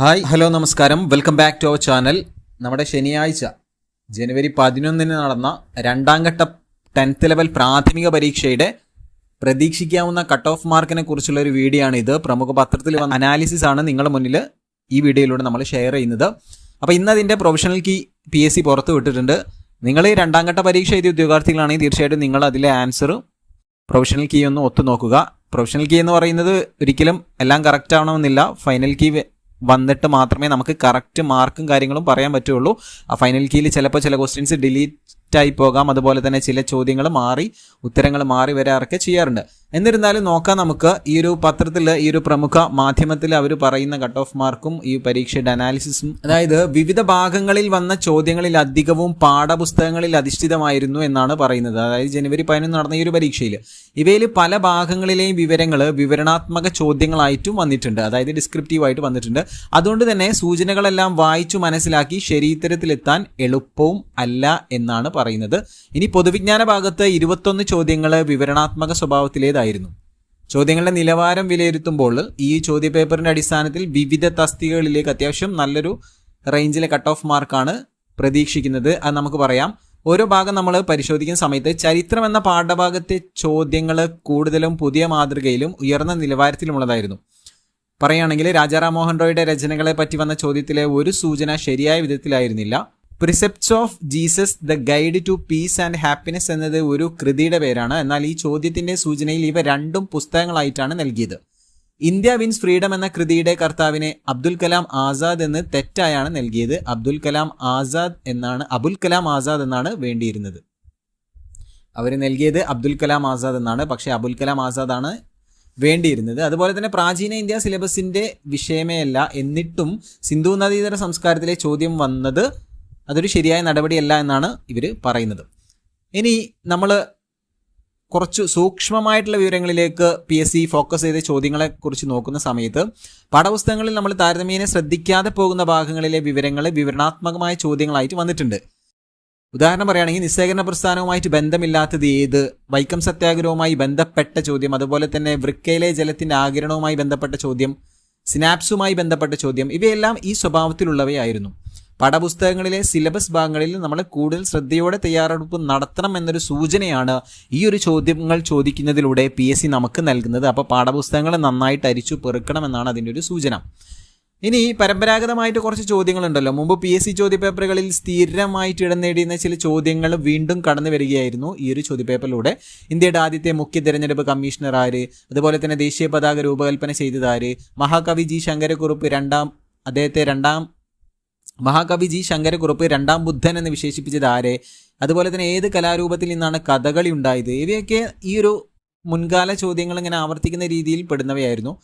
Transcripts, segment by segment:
Hi hello നമസ്കാരം. Welcome back to our channel. നമ്മുടെ ശനിയാഴ്ച ജനുവരി പതിനൊന്നിന് നടന്ന രണ്ടാം ഘട്ട ടെൻത്ത് ലെവൽ പ്രാഥമിക പരീക്ഷയുടെ പ്രതീക്ഷിക്കാവുന്ന കട്ട് ഓഫ് മാർക്കിനെ കുറിച്ചുള്ള ഒരു വീഡിയോ ആണ് ഇത്. പ്രമുഖ പത്രത്തിൽ വന്ന അനാലിസിസ് ആണ് നിങ്ങളുടെ മുന്നിൽ ഈ വീഡിയോയിലൂടെ നമ്മൾ ഷെയർ ചെയ്യുന്നത്. അപ്പോൾ ഇന്ന് അതിന്റെ professional key P S C പുറത്ത് വിട്ടിട്ടുണ്ട്. നിങ്ങൾ ഈ രണ്ടാം ഘട്ട പരീക്ഷ എഴുതിയ ഉദ്യോഗാർത്ഥികളാണെങ്കിൽ തീർച്ചയായിട്ടും നിങ്ങൾ അതിലെ ആൻസർ പ്രൊഫഷണൽ കീ ഒന്ന് ഒത്തു നോക്കുക പ്രൊഫഷണൽ കീ എന്ന് പറയുന്നത് ഒരിക്കലും എല്ലാം കറക്റ്റ് ആവണമെന്നില്ല. ഫൈനൽ കീ വന്നിട്ട് മാത്രമേ നമുക്ക് കറക്റ്റ് മാർക്കും കാര്യങ്ങളും പറയാൻ പറ്റുള്ളൂ. ആ ഫൈനൽ കീയിൽ ചിലപ്പോൾ ചില ക്വസ്റ്റ്യൻസ് ഡിലീറ്റ് ആയി പോകാം. അതുപോലെ തന്നെ ചില ചോദ്യങ്ങൾ മാറി ഉത്തരങ്ങൾ മാറി വരാറൊക്കെ ചെയ്യാറുണ്ട്. എന്നിരുന്നാലും നോക്കാം നമുക്ക്. ഈ ഒരു പത്രത്തിൽ ഈ ഒരു പ്രമുഖ മാധ്യമത്തിൽ അവർ പറയുന്ന കട്ട് ഓഫ് മാർക്കും ഈ പരീക്ഷയുടെ അനാലിസിസും അതായത് വിവിധ ഭാഗങ്ങളിൽ വന്ന ചോദ്യങ്ങളിൽ അധികവും പാഠപുസ്തകങ്ങളിൽ അധിഷ്ഠിതമായിരുന്നു എന്നാണ് പറയുന്നത്. അതായത് ജനുവരി പതിനൊന്ന് നടന്ന ഈ ഒരു പരീക്ഷയിൽ ഇവയിൽ പല ഭാഗങ്ങളിലെയും വിവരങ്ങൾ വിവരണാത്മക ചോദ്യങ്ങളായിട്ടും വന്നിട്ടുണ്ട്. അതായത് ഡിസ്ക്രിപ്റ്റീവ് ആയിട്ട് വന്നിട്ടുണ്ട്. അതുകൊണ്ട് തന്നെ സൂചനകളെല്ലാം വായിച്ചു മനസ്സിലാക്കി ശരീരത്തിലെത്താൻ എളുപ്പവും അല്ല എന്നാണ് പറയുന്നത്. ഇനി പൊതുവിജ്ഞാന ഭാഗത്ത് ഇരുപത്തൊന്ന് ചോദ്യങ്ങൾ വിവരണാത്മക സ്വഭാവത്തിലേതായിരുന്നു ചോദ്യങ്ങളുടെ നിലവാരം വിലയിരുത്തുമ്പോൾ ഈ ചോദ്യപേപ്പറിന്റെ അടിസ്ഥാനത്തിൽ വിവിധ തസ്തികകളിലേക്ക് അത്യാവശ്യം നല്ലൊരു റേഞ്ചിലെ കട്ട് ഓഫ് മാർക്കാണ് പ്രതീക്ഷിക്കുന്നത്. അത് നമുക്ക് പറയാം. ഓരോ ഭാഗം നമ്മൾ പരിശോധിക്കുന്ന സമയത്ത് ചരിത്രം എന്ന പാഠഭാഗത്തെ ചോദ്യങ്ങൾ കൂടുതലും പുതിയ മാതൃകയിലും ഉയർന്ന നിലവാരത്തിലുമുള്ളതായിരുന്നു. പറയുകയാണെങ്കിൽ രാജാറാം മോഹൻ റോയുടെ രചനകളെ പറ്റി വന്ന ചോദ്യത്തിലെ ഒരു സൂചന ശരിയായ വിധത്തിലായിരുന്നില്ല. Precepts of Jesus the guide to peace and happiness എന്നത് ഒരു കൃതിയുടെ പേരാണ്. എന്നാൽ ഈ ചോദ്യത്തിന്റെ സൂചനയിൽ ഇവ രണ്ടും പുസ്തകങ്ങളായിട്ടാണ് നൽകിയത്. ഇന്ത്യ വിൻസ് ഫ്രീഡം എന്ന കൃതിയുടെ കർത്താവിനെ അബ്ദുൽ കലാം ആസാദ് എന്ന് തെറ്റായാണ് നൽകിയത്. അബ്ദുൽ കലാം ആസാദ് എന്നാണ് അബുൽ കലാം ആസാദ് എന്നാണ് വേണ്ടിയിരുന്നത്. അവർ നൽകിയത് അബ്ദുൽ കലാം ആസാദ് എന്നാണ് പക്ഷേ അബുൽ കലാം ആസാദ് ആണ് വേണ്ടിയിരുന്നത്. അതുപോലെ തന്നെ പ്രാചീന ഇന്ത്യ സിലബസിന്റെ വിഷയമേ അല്ല. എന്നിട്ടും സിന്ധു നദീതര സംസ്കാരത്തിലെ ചോദ്യം വന്നത് അതൊരു ശരിയായ നടപടിയല്ല എന്നാണ് ഇവർ പറയുന്നത്. ഇനി നമ്മൾ കുറച്ച് സൂക്ഷ്മമായിട്ടുള്ള വിവരങ്ങളിലേക്ക് പി എസ് സി ഫോക്കസ് ചെയ്ത ചോദ്യങ്ങളെക്കുറിച്ച് നോക്കുന്ന സമയത്ത് പാഠപുസ്തകങ്ങളിൽ നമ്മൾ താരതമ്യേന ശ്രദ്ധിക്കാതെ പോകുന്ന ഭാഗങ്ങളിലെ വിവരങ്ങൾ വിവരണാത്മകമായ ചോദ്യങ്ങളായിട്ട് വന്നിട്ടുണ്ട്. ഉദാഹരണം പറയുകയാണെങ്കിൽ നിസ്സേകരണ പ്രസ്ഥാനവുമായിട്ട് ബന്ധമില്ലാത്തത് ഏത്? വൈക്കം സത്യാഗ്രഹവുമായി ബന്ധപ്പെട്ട ചോദ്യം അതുപോലെ തന്നെ വൃക്കയിലെ ജലത്തിന്റെ ആകിരണവുമായി ബന്ധപ്പെട്ട ചോദ്യം സിനാപ്സുമായി ബന്ധപ്പെട്ട ചോദ്യം ഇവയെല്ലാം ഈ സ്വഭാവത്തിലുള്ളവയായിരുന്നു. പാഠപുസ്തകങ്ങളിലെ സിലബസ് ഭാഗങ്ങളിൽ നമ്മൾ കൂടുതൽ ശ്രദ്ധയോടെ തയ്യാറെടുപ്പ് നടത്തണം എന്നൊരു സൂചനയാണ് ഈ ഒരു ചോദ്യങ്ങൾ ചോദിക്കുന്നതിലൂടെ പി എസ് സി നമുക്ക് നൽകുന്നത്. അപ്പോൾ പാഠപുസ്തകങ്ങൾ നന്നായിട്ട് അരിച്ചു പെറുക്കണമെന്നാണ് അതിന്റെ ഒരു സൂചന. ഇനി പരമ്പരാഗതമായിട്ട് കുറച്ച് ചോദ്യങ്ങളുണ്ടല്ലോ. മുമ്പ് പി എസ് സി ചോദ്യപേപ്പറുകളിൽ സ്ഥിരമായിട്ട് ഇടം നേടിയുന്ന ചില ചോദ്യങ്ങൾ വീണ്ടും കടന്നു വരികയായിരുന്നു ഈ ഒരു ചോദ്യപേപ്പറിലൂടെ. ഇന്ത്യയുടെ ആദ്യത്തെ മുഖ്യ തെരഞ്ഞെടുപ്പ് കമ്മീഷണർ ആര്? അതുപോലെ തന്നെ ദേശീയ പതാക രൂപകൽപ്പന ചെയ്തത് ആര്? മഹാകവി ജി ശങ്കരക്കുറുപ്പ് രണ്ടാം അദ്ദേഹത്തെ രണ്ടാം മഹാകവി ജി ശങ്കരക്കുറുപ്പ് രണ്ടാം ബുദ്ധൻ എന്ന് വിശേഷിപ്പിച്ചത് ആരെ? അതുപോലെ തന്നെ ഏത് കലാരൂപത്തിൽ നിന്നാണ് കഥകളി ഉണ്ടായത്? ഇവയൊക്കെ ഈ ഒരു മുൻകാല ചോദ്യങ്ങൾ ഇങ്ങനെ ആവർത്തിക്കുന്ന രീതിയിൽ പെടുന്നവയായിരുന്നു.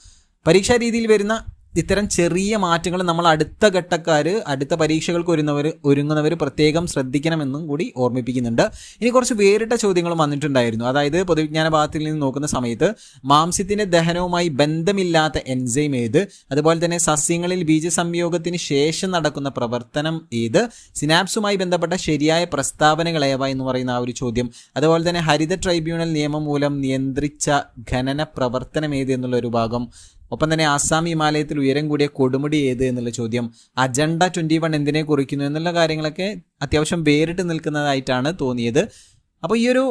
പരീക്ഷാ രീതിയിൽ വരുന്ന ഇത്തരം ചെറിയ മാറ്റങ്ങൾ നമ്മൾ അടുത്ത ഘട്ടക്കാർ അടുത്ത പരീക്ഷകൾക്ക് ഒരുന്നവർ ഒരുങ്ങുന്നവർ പ്രത്യേകം ശ്രദ്ധിക്കണമെന്നും കൂടി ഓർമ്മിപ്പിക്കുന്നുണ്ട്. ഇനി കുറച്ച് വേറിട്ട ചോദ്യങ്ങളും വന്നിട്ടുണ്ടായിരുന്നു. അതായത് പൊതുവിജ്ഞാന ഭാഗത്തിൽ നിന്ന് നോക്കുന്ന സമയത്ത് മാംസ്യത്തിന്റെ ദഹനവുമായി ബന്ധമില്ലാത്ത എൻസൈം ഏത്? അതുപോലെ തന്നെ സസ്യങ്ങളിൽ ബീജസംയോഗത്തിന് ശേഷം നടക്കുന്ന പ്രവർത്തനം ഏത്? സിനാപ്സുമായി ബന്ധപ്പെട്ട ശരിയായ പ്രസ്താവനകൾ ഏവ എന്ന് പറയുന്ന ആ ഒരു ചോദ്യം. അതുപോലെ തന്നെ ഹരിത ട്രൈബ്യൂണൽ നിയമം മൂലം നിയന്ത്രിച്ച ഖനന പ്രവർത്തനം ഏത് എന്നുള്ള ഒരു ഭാഗം ഒപ്പം തന്നെ ആസാം ഹിമാലയത്തിൽ ഉയരം കൂടിയ കൊടുമുടി ഏത് എന്നുള്ള ചോദ്യം അജണ്ട ട്വന്റി വൺ എന്തിനെ കുറിക്കുന്നു എന്നുള്ള കാര്യങ്ങളൊക്കെ അത്യാവശ്യം വേറിട്ട് നിൽക്കുന്നതായിട്ടാണ് തോന്നിയത്. അപ്പോൾ ഈ ഒരു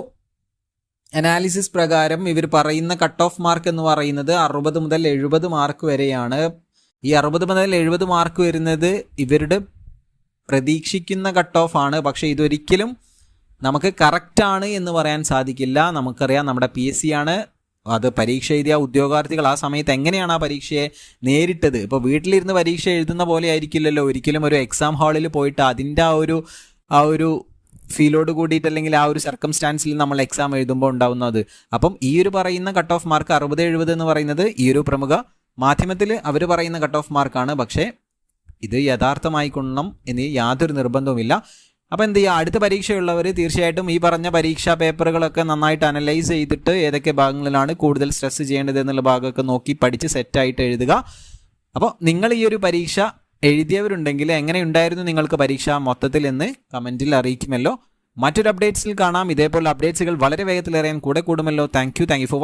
അനാലിസിസ് പ്രകാരം ഇവർ പറയുന്ന കട്ട് ഓഫ് മാർക്ക് എന്ന് പറയുന്നത് അറുപത് മുതൽ എഴുപത് മാർക്ക് വരെയാണ്. ഈ അറുപത് മുതൽ എഴുപത് മാർക്ക് വരുന്നത് ഇവരുടെ പ്രതീക്ഷിക്കുന്ന കട്ട് ഓഫ് ആണ്. പക്ഷേ ഇതൊരിക്കലും നമുക്ക് കറക്റ്റാണ് എന്ന് പറയാൻ സാധിക്കില്ല. നമുക്കറിയാം നമ്മുടെ പി എസ് സി ആണ് അത് പരീക്ഷ എഴുതിയ ഉദ്യോഗാർത്ഥികൾ ആ സമയത്ത് എങ്ങനെയാണ് ആ പരീക്ഷയെ നേരിട്ടത്? ഇപ്പോൾ വീട്ടിലിരുന്ന് പരീക്ഷ എഴുതുന്ന പോലെ ആയിരിക്കില്ലല്ലോ. ഒരിക്കലും ഒരു എക്സാം ഹാളിൽ പോയിട്ട് അതിന്റെ ആ ഒരു ആ ഒരു ഫീലോട് കൂടിയിട്ട് അല്ലെങ്കിൽ ആ ഒരു സർക്കംസ്റ്റാൻസിൽ നമ്മൾ എക്സാം എഴുതുമ്പോൾ ഉണ്ടാവുന്നത് അപ്പം ഈ ഒരു പറയുന്ന കട്ട് ഓഫ് മാർക്ക് അറുപത് എഴുപത് എന്ന് പറയുന്നത് ഈ ഒരു പ്രമുഖ മാധ്യമത്തിൽ അവർ പറയുന്ന കട്ട് ഓഫ് മാർക്കാണ് പക്ഷേ ഇത് യഥാർത്ഥമായിക്കൊള്ളണം എന്ന് യാതൊരു നിർബന്ധവുമില്ല. അപ്പോൾ എന്ത് ചെയ്യുക? അടുത്ത പരീക്ഷയുള്ളവർ തീർച്ചയായിട്ടും ഈ പറഞ്ഞ പരീക്ഷാ പേപ്പറുകളൊക്കെ നന്നായിട്ട് അനലൈസ് ചെയ്തിട്ട് ഏതൊക്കെ ഭാഗങ്ങളിലാണ് കൂടുതൽ സ്ട്രെസ് ചെയ്യേണ്ടത് എന്നുള്ള ഭാഗമൊക്കെ നോക്കി പഠിച്ച് സെറ്റായിട്ട് എഴുതുക. അപ്പോൾ നിങ്ങൾ ഈ ഒരു പരീക്ഷ എഴുതിയവരുണ്ടെങ്കിൽ എങ്ങനെയുണ്ടായിരുന്നു നിങ്ങൾക്ക് പരീക്ഷ മൊത്തത്തിൽ എന്ന് കമന്റിൽ അറിയിക്കുമല്ലോ. മറ്റൊരു അപ്ഡേറ്റ്സിൽ കാണാം. ഇതേപോലെ അപ്ഡേറ്റ്സുകൾ വളരെ വേഗത്തിൽ അറിയാൻ കൂടെ കൂടുമല്ലോ. Thank you thank you for